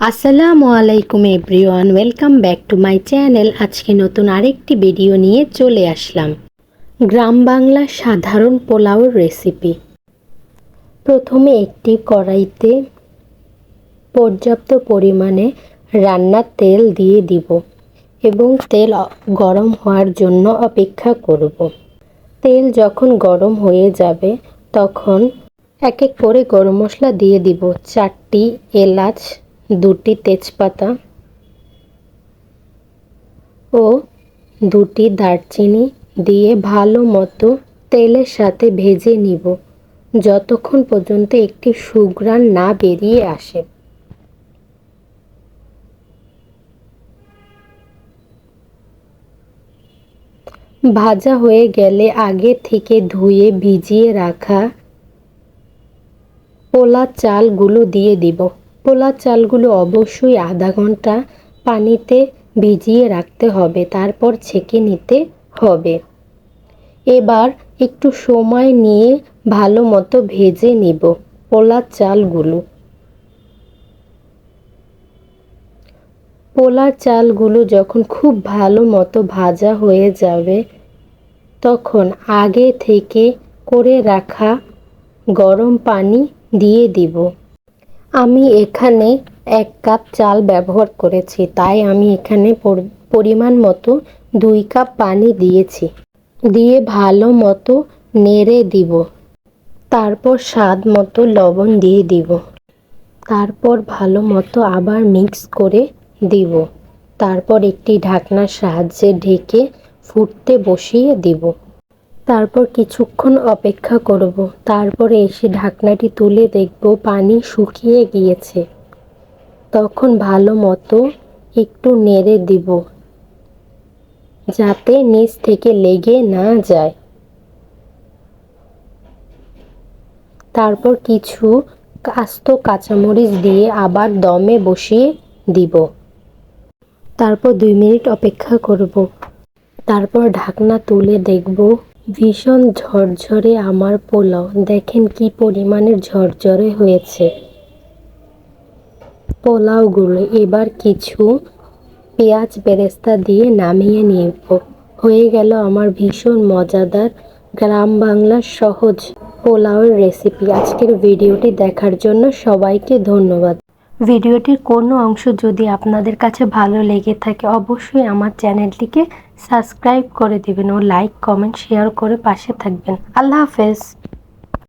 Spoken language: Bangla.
আসসালামু আলাইকুম everyone, welcome back to my channel. আজকে নতুন আরেকটি ভিডিও নিয়ে চলে আসলাম। গ্রাম বাংলা সাধারণ পোলাওর রেসিপি প্রথমে একটি কড়াইতে পর্যাপ্ত পরিমাণে রান্নার তেল দিয়ে দিব এবং তেল গরম হওয়ার জন্য অপেক্ষা করব। তেল যখন গরম হয়ে যাবে, তখন এক এক করে গরম মশলা দিয়ে দিব। চারটি এলাচ দুটি তেজপাতা ও দুটি দারচিনি দিয়ে ভালো মতো তেলের সাথে ভেজে নিব। যতক্ষণ পর্যন্ত একটি সুঘ্রাণ না বেরিয়ে আসে। ভাজা হয়ে গেলে আগে থেকে ধুয়ে ভিজিয়ে রাখা পোলা চালগুলো দিয়ে দিব। পোলা চালগুলো অবশ্যই আধা ঘণ্টা পানিতে ভিজিয়ে রাখতে হবে, তারপর ছেঁকে নিতে হবে। এবার একটু সময় নিয়ে ভালো মতো ভেজে নিব পোলা চালগুলো। পোলা চালগুলো যখন খুব ভালো মতো ভাজা হয়ে যাবে, তখন আগে থেকে করে রাখা গরম পানি দিয়ে দিব। আমি এখানে এক কাপ চাল ব্যবহার করেছি, তাই আমি এখানে পরিমাণ মতো দুই কাপ পানি দিয়েছি। দিয়ে ভালো মতো নেড়ে দিব। তারপর স্বাদ মতো লবণ দিয়ে দিব। তারপর ভালো মতো আবার মিক্স করে দিব। তারপর একটি ঢাকনার সাহায্যে ঢেকে ফুটতে বসিয়ে দিব। তারপর কিছুক্ষণ অপেক্ষা করব। তারপরে এসে ঢাকনাটি তুলে দেখব পানি শুকিয়ে গিয়েছে। তখন ভালো মতো একটু নেড়ে দিব, যাতে নিচ থেকে লেগে না যায়। তারপর কিছু কাস্ত কাঁচামরিচ দিয়ে আবার দমে বসিয়ে দিব। তারপর দুই মিনিট অপেক্ষা করব। তারপর ঢাকনা তুলে দেখব ভীষণ ঝরঝরে আমার পোলাও। দেখেন কি পরিমাণের ঝরঝরে হয়েছে। পোলাওগুলো এবার কিছু পেঁয়াজ বেরেস্তা দিয়ে নামিয়ে নিব। হয়ে গেল আমার ভীষণ মজাদার গ্রাম বাংলার সহজ পোলাওয়ের রেসিপি আজকের ভিডিওটি দেখার জন্য সবাইকে ধন্যবাদ। ভিডিওটির কোনো অংশ যদি আপনাদের কাছে ভালো লেগে থাকে, অবশ্যই আমার চ্যানেলটিকে সাবস্ক্রাইব করে দেবেন ও লাইক, কমেন্ট, শেয়ার করে পাশে থাকবেন। আল্লাহ হাফেজ।